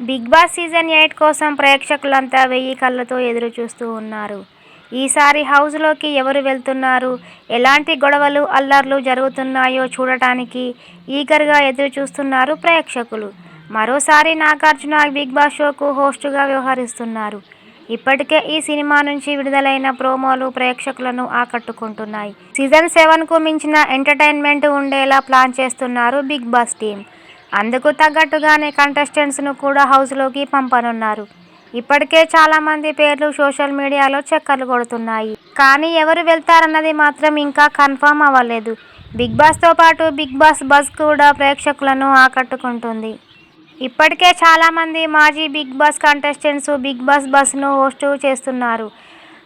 Big boss season eight కోసం ప్రేక్షకులంతా వెయ్యి కళ్ళతో ఎదురు చూస్తూ ఉన్నారు. ఈసారి హౌస్లోకి ఎవరు వెళ్తున్నారు? ఎలాంటి గొడవలు అల్లర్లు జరుగుతున్నాయో చూడటానికి ఈగర్గా ఎదురు చూస్తున్నారు ప్రేక్షకులు. మరోసారి నాగార్జున బిగ్ బాస్ షోకు హోస్టుగా వ్యవహరిస్తున్నారు. ఇప్పటికే ఈ సినిమా నుంచి విడుదలైన ప్రోమోలు ప్రేక్షకులను ఆకట్టుకుంటున్నాయి. సీజన్ సెవెన్కు మించిన ఎంటర్టైన్మెంట్ ఉండేలా ప్లాన్ చేస్తున్నారు బిగ్ బాస్ టీం. అందుకు తగ్గట్టుగానే కంటెస్టెంట్స్ను కూడా హౌస్లోకి పంపనున్నారు. ఇప్పటికే చాలామంది పేర్లు సోషల్ మీడియాలో చక్కర్లు కొడుతున్నాయి. కానీ ఎవరు వెళ్తారన్నది మాత్రం ఇంకా కన్ఫర్మ్ అవ్వలేదు. బిగ్ బాస్తో పాటు బిగ్ బాస్ బస్ కూడా ప్రేక్షకులను ఆకట్టుకుంటుంది. ఇప్పటికే చాలామంది మాజీ Bigg Boss contestants Bigg Boss బస్ను host చేస్తున్నారు.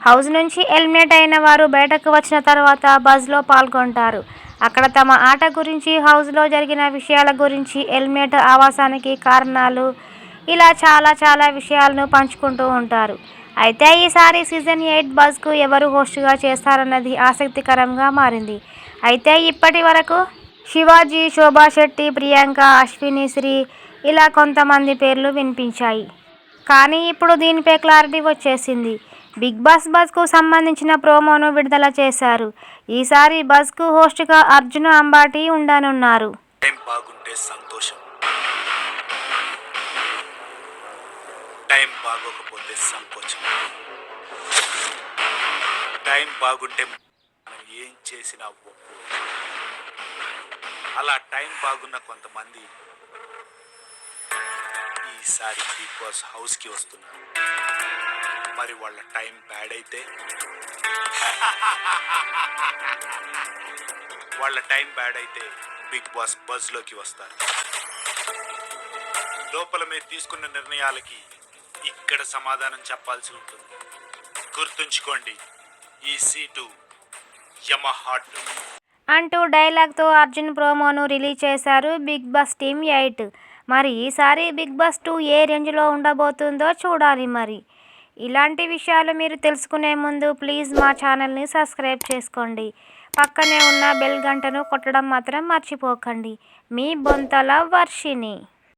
హౌస్ నుంచి ఎలిమినేట్ అయిన వారు బయటకు వచ్చిన తర్వాత బజ్లో పాల్గొంటారు. అక్కడ తమ ఆట గురించి హౌస్లో జరిగిన విషయాల గురించి ఎలిమినేట్ ఆవాసానికి కారణాలు ఇలా చాలా చాలా విషయాలను పంచుకుంటూ ఉంటారు. అయితే ఈసారి సీజన్ ఎయిట్ బజ్కు ఎవరు హోస్ట్గా చేస్తారన్నది ఆసక్తికరంగా మారింది. అయితే ఇప్పటి వరకు శివాజీ శోభా శెట్టి ప్రియాంక అశ్విని శ్రీ ఇలా కొంతమంది పేర్లు వినిపించాయి. కానీ ఇప్పుడు దీనిపై క్లారిటీ వచ్చేసింది. బిగ్ బాస్ బస్కు సంబంధించిన ప్రోమోను విడుదల చేశారు. ఈసారి బస్కు హోస్ట్గా అర్జున్ అంబాటి ఉండనున్నారు. టైం బాగుంటే సంతోషం. టైం బాగోకపోతే సంకోచం. టైం బాగుంటే మనం ఏం చేసినా ఒప్పు అలా టైం బాగున్న కొంతమంది ఈసారి బిగ్ బాస్ హౌస్కి వస్తున్నారు. మరి వాళ్ళ టైం బ్యాడ్ అయితే? వాళ్ళ టైం బ్యాడ్ అయితే బిగ్ బాస్ బజ్లోకి వస్తారు. లోపల మీరు తీసుకున్న నిర్ణయాలకి ఇక్కడ సమాధానం చెప్పాల్సి ఉంటుంది. గుర్తుంచుకోండి ఈ సీటు యమహాట్. అంటూ డైలాగ్తో అర్జున్ ప్రోమోను రిలీజ్ చేశారు బిగ్ బాస్ టీమ్ ఎయిట్. మరి ఈసారి బిగ్ బాస్ టూ ఏ రేంజ్లో ఉండబోతుందో చూడాలి మరి. ఇలాంటి విషయాలు మీరు తెలుసుకునే ముందు ప్లీజ్ మా ఛానల్ని సబ్స్క్రైబ్ చేసుకోండి. పక్కనే ఉన్న బెల్ గంటను కొట్టడం మాత్రం మర్చిపోకండి. మీ బొంతల వర్షిని